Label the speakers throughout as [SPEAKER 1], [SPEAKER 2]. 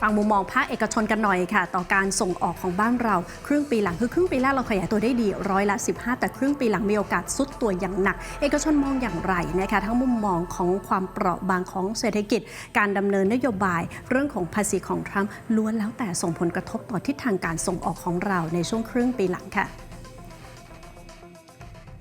[SPEAKER 1] ฟังมุมมองภาคเอกชนกันหน่อยค่ะ ต่อการส่งออกของบ้านเรา ครึ่งปีหลังคือครึ่งปีแรกเราขยายตัวได้ดีร้อยละ 15 แต่ครึ่งปีหลังมีโอกาสซุดตัวอย่างหนัก เอกชนมองอย่างไรนะคะทั้งมุมมองของความเปราะบางของเศรษฐกิจ การดำเนินนโยบาย เรื่องของภาษีของทรัมป์ล้วนแล้วแต่ส่งผลกระทบต่อทิศทางการส่งออกของเราในช่วงครึ่งปีหลังค่ะ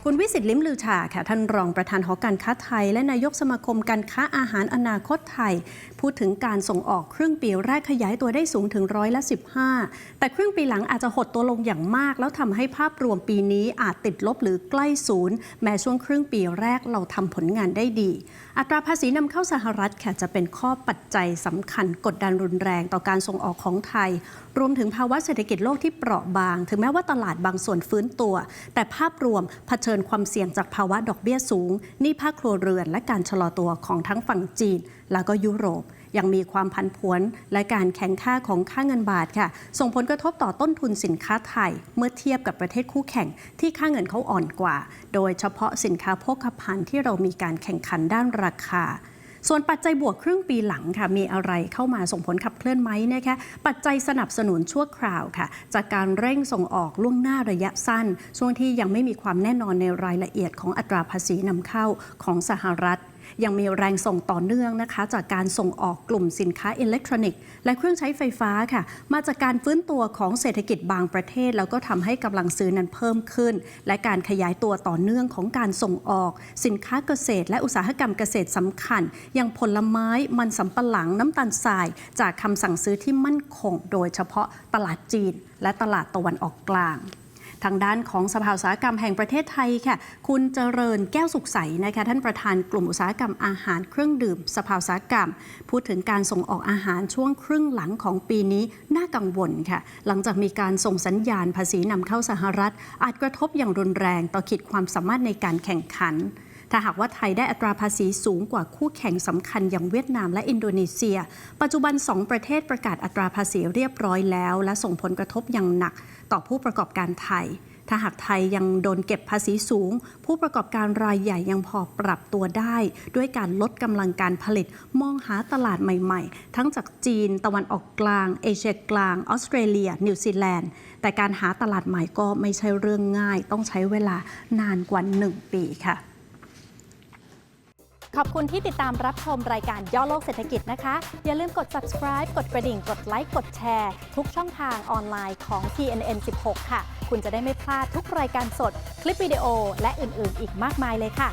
[SPEAKER 1] คุณวิสิตลิ้มลือชาค่ะท่านรองประธานหอการค้าไทย และนายกสมาคมการค้าอาหารอนาคตไทย พูดถึงการส่งออกครึ่งปีแรกขยายตัวได้สูงถึงร้อยละ 15 แต่ครึ่งปีหลังอาจจะหดตัวลงอย่างมาก แล้วทำให้ภาพรวมปีนี้อาจติดลบหรือใกล้ศูนย์ แม้ช่วงครึ่งปีแรกเราทำผลงานได้ดี อัตราภาษีนำเข้าสหรัฐค่ะจะเป็นข้อปัจจัยสำคัญกดดันรุนแรงต่อการส่งออกของไทย รวมถึงภาวะเศรษฐกิจโลกที่เปราะบาง ถึงแม้ว่าตลาดบางส่วนฟื้นตัว แต่ภาพรวมเผชิญความเสี่ยงจากภาวะดอกเบี้ยสูงหนี้ภาคครัวเรือนและการชะลอตัวของทั้งฝั่งจีน แล้วก็ยุโรป ยังมีความผันผวนและการแข่งข้าของค่าเงินบาทค่ะ ส่งผลกระทบต่อต้นทุนสินค้าไทย เมื่อเทียบกับประเทศคู่แข่งที่ค่าเงินเขาอ่อนกว่า โดยเฉพาะสินค้าโภคภัณฑ์ที่เรามีการแข่งขันด้านราคา ส่วนปัจจัยบวกครึ่งปีหลังค่ะมีอะไรเข้ามาส่งผลขับเคลื่อนไหมนะคะปัจจัยสนับสนุนชั่วคราวค่ะ จากการเร่งส่งออกล่วงหน้าระยะสั้น ช่วงที่ยังไม่มีความแน่นอนในรายละเอียดของอัตราภาษีนำเข้าของสหรัฐ ยังมีแรงส่งต่อเนื่องนะคะ จากการส่งออกกลุ่มสินค้าอิเล็กทรอนิกส์และเครื่องใช้ไฟฟ้าค่ะ มาจากการฟื้นตัวของเศรษฐกิจบางประเทศ แล้วก็ทำให้กำลังซื้อนั้นเพิ่มขึ้น และการขยายตัวต่อเนื่องของการส่งออก สินค้าเกษตร และอุตสาหกรรมเกษตรสำคัญ อย่างผลไม้มันสำปะหลังน้ำตาลทราย จากคำสั่งซื้อที่มั่นคง โดยเฉพาะตลาดจีน และตลาดตะวันออกกลาง ทางด้านของสภาอุตสาหกรรมแห่งประเทศไทยค่ะ คุณเจริญแก้วสุขใสนะคะท่านประธานกลุ่มอุตสาหกรรมอาหารเครื่องดื่ม สภาอุตสาหกรรม พูดถึงการส่งออกอาหารช่วงครึ่งหลังของปีนี้น่ากังวลค่ะ หลังจากมีการส่งสัญญาณภาษีนำเข้าสหรัฐ อาจกระทบอย่างรุนแรงต่อขีดความสามารถในการแข่งขัน ถ้าหากว่าไทยได้อัตราภาษีสูงกว่าคู่แข่งสำคัญอย่างเวียดนามและอินโดนีเซีย ปัจจุบัน 2 ประเทศประกาศอัตราภาษีเรียบร้อยแล้ว และส่งผลกระทบอย่างหนักต่อผู้ประกอบการไทย ถ้าหากไทยยังโดนเก็บภาษีสูง ผู้ประกอบการรายใหญ่ยังพอปรับตัวได้ ด้วยการลดกำลังการผลิตมองหาตลาดใหม่ ๆ ทั้งจากจีน ตะวันออกกลาง เอเชียกลาง ออสเตรเลีย นิวซีแลนด์ แต่การหาตลาดใหม่ก็ไม่ใช่เรื่องง่าย ต้องใช้เวลานานกว่า 1 ปีค่ะ
[SPEAKER 2] ขอบคุณที่ติดตามรับชมรายการย่อโลกเศรษฐกิจนะคะ อย่าลืมกด subscribe กดกระดิ่ง กดไลค์ กดแชร์ ทุกช่องทางออนไลน์ของ TNN 16 ค่ะ คุณจะได้ไม่พลาดทุกรายการสด คลิปวิดีโอ และอื่น ๆ อีกมากมายเลยค่ะ